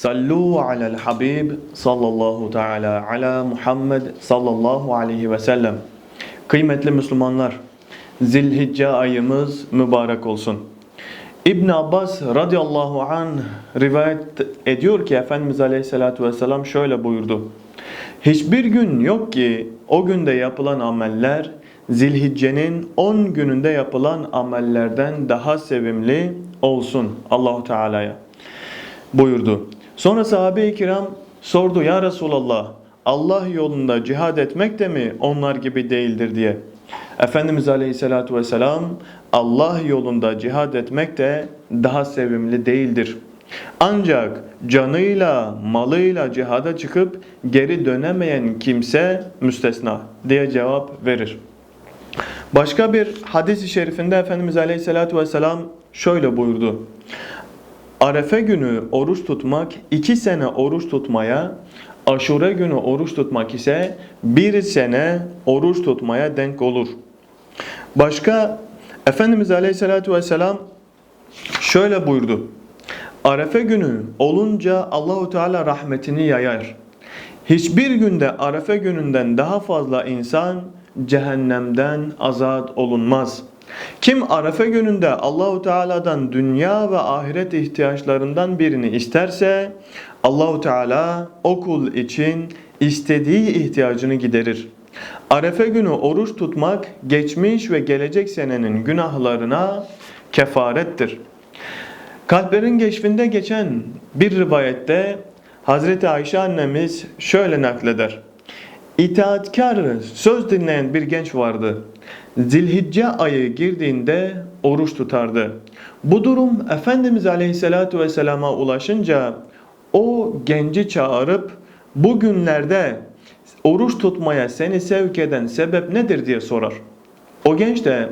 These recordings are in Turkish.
Sallu alel Habib sallallahu teala ala Muhammed sallallahu aleyhi ve sellem. Kıymetli Müslümanlar, Zilhicce ayımız mübarek olsun. İbn Abbas radıyallahu an rivayet ediyor ki Efendimiz aleyhissalatu vesselam şöyle buyurdu. Hiçbir gün yok ki o günde yapılan ameller Zilhicce'nin 10 gününde yapılan amellerden daha sevimli olsun Allahu Teala'ya buyurdu. Sonra sahabe-i kiram sordu ya Resulallah Allah yolunda cihad etmek de mi onlar gibi değildir diye. Efendimiz Aleyhisselatü Vesselam Allah yolunda cihad etmek de daha sevimli değildir. Ancak canıyla, malıyla cihada çıkıp geri dönemeyen kimse müstesna diye cevap verir. Başka bir hadis-i şerifinde Efendimiz Aleyhisselatü Vesselam şöyle buyurdu. Arefe günü oruç tutmak iki sene oruç tutmaya, aşure günü oruç tutmak ise bir sene oruç tutmaya denk olur. Başka Efendimiz Aleyhisselatü Vesselam şöyle buyurdu. Arefe günü olunca Allahu Teala rahmetini yayar. Hiçbir günde Arefe gününden daha fazla insan cehennemden azat olunmaz. Kim Arefe gününde Allahu Teala'dan dünya ve ahiret ihtiyaçlarından birini isterse Allahu Teala o kul için istediği ihtiyacını giderir. Arefe günü oruç tutmak geçmiş ve gelecek senenin günahlarına kefarettir. Kalplerin geçfinde geçen bir rivayette Hazreti Ayşe annemiz şöyle nakleder. İtaatkar, söz dinleyen bir genç vardı. Zilhicce ayı girdiğinde oruç tutardı. Bu durum Efendimiz Aleyhisselatü Vesselam'a ulaşınca o genci çağırıp bugünlerde oruç tutmaya seni sevk eden sebep nedir diye sorar. O genç de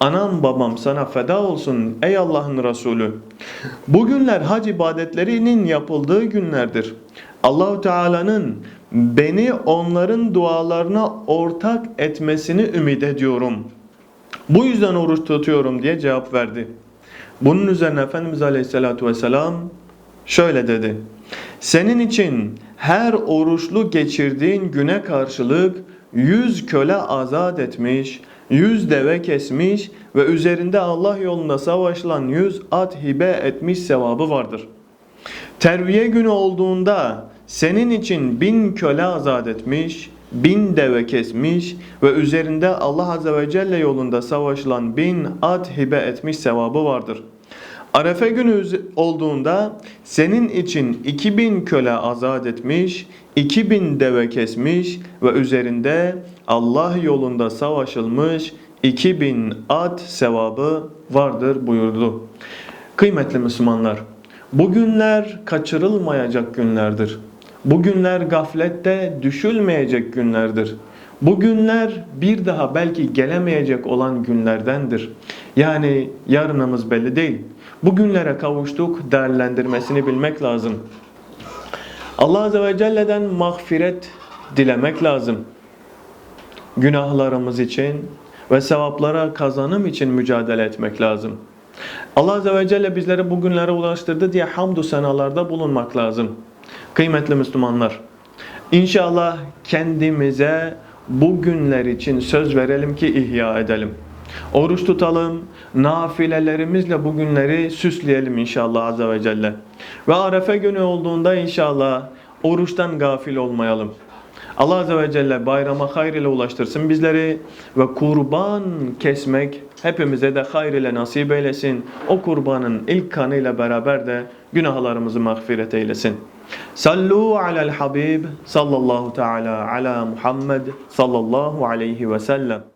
anam babam sana feda olsun ey Allah'ın Resulü. Bugünler hac ibadetlerinin yapıldığı günlerdir. Allahu Teala'nın beni onların dualarına ortak etmesini ümit ediyorum. Bu yüzden oruç tutuyorum diye cevap verdi. Bunun üzerine Efendimiz Aleyhisselatü Vesselam şöyle dedi. Senin için her oruçlu geçirdiğin güne karşılık yüz köle azat etmiş, yüz deve kesmiş ve üzerinde Allah yolunda savaşılan yüz at hibe etmiş sevabı vardır. Terviye günü olduğunda senin için bin köle azat etmiş, bin deve kesmiş ve üzerinde Allah Azze ve Celle yolunda savaşılan bin at hibe etmiş sevabı vardır. Arefe günü olduğunda senin için 2000 köle azat etmiş, 2000 deve kesmiş ve üzerinde Allah yolunda savaşılmış 2000 at sevabı vardır buyurdu. Kıymetli Müslümanlar, bugünler kaçırılmayacak günlerdir. Bugünler gaflette düşülmeyecek günlerdir. Bugünler bir daha belki gelemeyecek olan günlerdendir. Yani yarınımız belli değil. Bugünlere kavuştuk, değerlendirmesini bilmek lazım. Allah Azze ve Celle'den mağfiret dilemek lazım. Günahlarımız için ve sevaplara kazanım için mücadele etmek lazım. Allah Azze ve Celle bizleri bugünlere ulaştırdı diye hamdü senalarda bulunmak lazım. Kıymetli Müslümanlar, inşallah kendimize bu günler için söz verelim ki ihya edelim. Oruç tutalım, nafilelerimizle bu günleri süsleyelim inşallah Azze ve Celle. Ve Arefe günü olduğunda inşallah oruçtan gafil olmayalım. Allah Azze ve Celle bayrama hayır ile ulaştırsın bizleri ve kurban kesmek hepimize de hayır ile nasip eylesin. O kurbanın ilk kanıyla beraber de günahlarımızı mağfiret eylesin. Sallu alel Habib sallallahu teala ala Muhammed sallallahu aleyhi ve sellem.